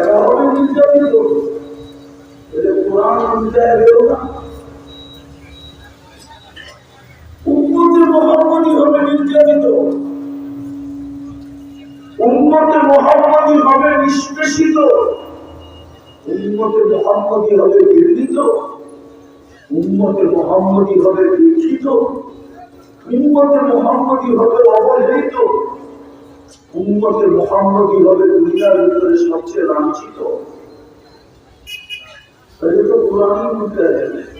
এরা হবে নির্যাতিত এটা কোরআন অনুযায়ী বেরো না উন্মতে হবে নির্যাতিত উন্মতে মহাপদী হবে নিষ্পেষিত উন্মতে মহাম্মদী হবে মহাম্মদী হবে দীক্ষিত উন্মতে মহাম্মদী হবে অবহেলিত। উন্মতে মহাম্মদী হবে দুনিয়ার ভিতরে সবচেয়ে Mas eu estou pulando muita.